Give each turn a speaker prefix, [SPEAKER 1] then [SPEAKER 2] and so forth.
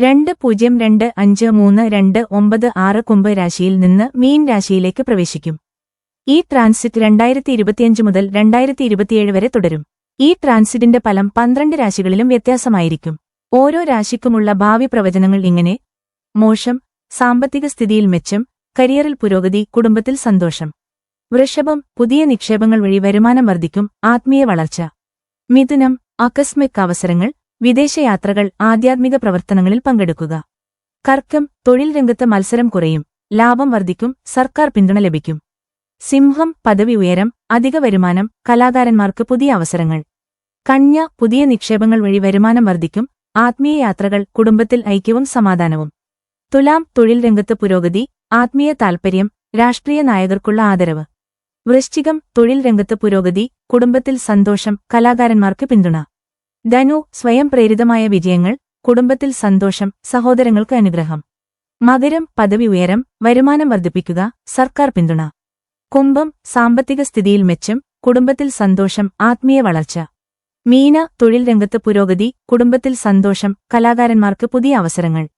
[SPEAKER 1] രണ്ട് പൂജ്യം രണ്ട് അഞ്ച് മൂന്ന് രണ്ട് ഒമ്പത് ആറ് കുംഭ രാശിയിൽ നിന്ന് മീൻ രാശിയിലേക്ക് പ്രവേശിക്കും. ഈ ട്രാൻസിറ്റ് രണ്ടായിരത്തി ഇരുപത്തിയഞ്ച് മുതൽ രണ്ടായിരത്തി ഇരുപത്തിയേഴ് വരെ തുടരും. ഈ ട്രാൻസിറ്റിന്റെ ഫലം പന്ത്രണ്ട് രാശികളിലും വ്യത്യാസമായിരിക്കും. ഓരോ രാശിക്കുമുള്ള ഭാവി പ്രവചനങ്ങൾ ഇങ്ങനെ. മോശം സാമ്പത്തിക സ്ഥിതിയിൽ മെച്ചം കരിയറിൽ പുരോഗതി കുടുംബത്തിൽ സന്തോഷം. വൃഷഭം പുതിയ നിക്ഷേപങ്ങൾ വഴി വരുമാനം വർദ്ധിക്കും ആത്മീയ വളർച്ച. മിഥുനം ആകസ്മിക് അവസരങ്ങൾ വിദേശയാത്രകൾ ആധ്യാത്മിക പ്രവർത്തനങ്ങളിൽ പങ്കെടുക്കുക. കർക്കം തൊഴിൽ രംഗത്ത് മത്സരം കുറയും ലാഭം വർദ്ധിക്കും സർക്കാർ പിന്തുണ ലഭിക്കും. സിംഹം പദവി ഉയരം അധിക വരുമാനം കലാകാരന്മാർക്ക് പുതിയ അവസരങ്ങൾ. കന്യ പുതിയ നിക്ഷേപങ്ങൾ വഴി വരുമാനം വർദ്ധിക്കും ആത്മീയ യാത്രകൾ കുടുംബത്തിൽ ഐക്യവും സമാധാനവും. തുലാം തൊഴിൽ രംഗത്ത് പുരോഗതി ആത്മീയ താൽപര്യം രാഷ്ട്രീയ നായകർക്കുള്ള ആദരവ്. വൃശ്ചികം തൊഴിൽ രംഗത്ത് പുരോഗതി കുടുംബത്തിൽ സന്തോഷം കലാകാരന്മാർക്ക് പിന്തുണ. ധനു സ്വയം പ്രേരിതമായ വിജയങ്ങൾ കുടുംബത്തിൽ സന്തോഷം സഹോദരങ്ങൾക്ക് അനുഗ്രഹം. മകരം പദവി ഉയരം വരുമാനം വർദ്ധിപ്പിക്കുക സർക്കാർ പിന്തുണ. കുംഭം സാമ്പത്തിക സ്ഥിതിയിൽ മെച്ചം കുടുംബത്തിൽ സന്തോഷം ആത്മീയ വളർച്ച. മീന തൊഴിൽ രംഗത്ത് പുരോഗതി കുടുംബത്തിൽ സന്തോഷം കലാകാരന്മാർക്ക് പുതിയ അവസരങ്ങൾ.